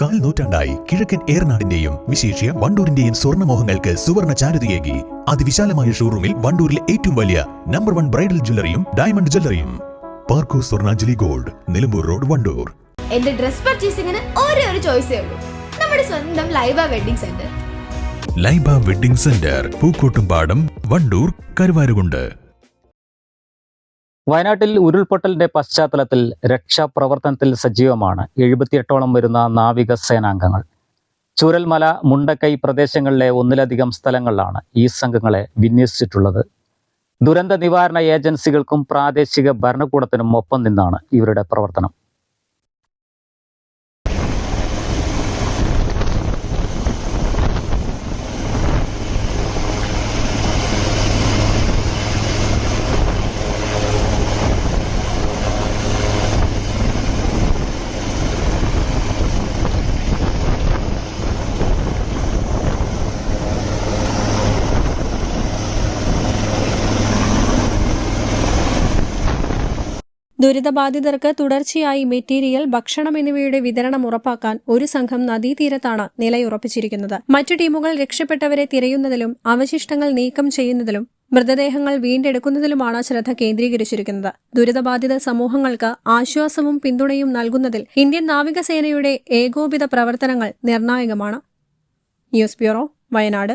കാൽ നൂറ്റാണ്ടായി കിഴക്കൻ ഏറനാടിന്റെയും വിശേഷ്യ വണ്ടൂരിന്റെയും സ്വർണമോഹങ്ങൾക്ക് സുവർണ ചാരുതയേകി. അതിവിശാലമായ ഷോറൂമിൽ വണ്ടൂരിലെ ഏറ്റവും വലിയ നമ്പർ വൺ ബ്രൈഡൽ ജ്വല്ലറിയും ഡയമണ്ട് ജ്വല്ലറിയും പാർക്കോ സ്വർണാഞ്ജലി ഗോൾഡ് നിലമ്പൂർ റോഡ് വണ്ടൂർ. എന്റെ ഡ്രസ് പർച്ചേസിംഗിന് ഒരേ ഒരു ചോയ്സേ ഉള്ളൂ. നമ്മുടെ സ്വന്തം Laiba wedding centre Laiba wedding centre Pookkottumpadam Vandoor Karuvarakundu. വയനാട്ടിൽ ഉരുൾപൊട്ടലിന്റെ പശ്ചാത്തലത്തിൽ രക്ഷാപ്രവർത്തനത്തിൽ സജീവമാണ്. എഴുപത്തിയെട്ടോളം വരുന്ന നാവിക സേനാംഗങ്ങൾ. ചൂരൽമല മുണ്ടക്കൈ പ്രദേശങ്ങളിലെ ഒന്നിലധികം സ്ഥലങ്ങളിലാണ് ഈ സംഘങ്ങളെ വിന്യസിച്ചിട്ടുള്ളത്. ദുരന്ത നിവാരണ ഏജൻസികൾക്കും പ്രാദേശിക ഭരണകൂടത്തിനും ഒപ്പം നിന്നാണ് ഇവരുടെ പ്രവർത്തനം. ദുരിതബാധിതർക്ക് തുടർച്ചയായി മെറ്റീരിയൽ ഭക്ഷണം എന്നിവയുടെ വിതരണം ഉറപ്പാക്കാൻ ഒരു സംഘം നദീതീരത്താണ് നിലയുറപ്പിച്ചിരിക്കുന്നത്. മറ്റു ടീമുകൾ രക്ഷപ്പെട്ടവരെ തിരയുന്നതിലും അവശിഷ്ടങ്ങൾ നീക്കം ചെയ്യുന്നതിലും മൃതദേഹങ്ങൾ വീണ്ടെടുക്കുന്നതിലുമാണ് ശ്രദ്ധ കേന്ദ്രീകരിച്ചിരിക്കുന്നത്. ദുരിതബാധിത സമൂഹങ്ങൾക്ക് ആശ്വാസവും പിന്തുണയും നൽകുന്നതിൽ ഇന്ത്യൻ നാവികസേനയുടെ ഏകോപിത പ്രവർത്തനങ്ങൾ നിർണായകമാണ്. News bureau Wayanad.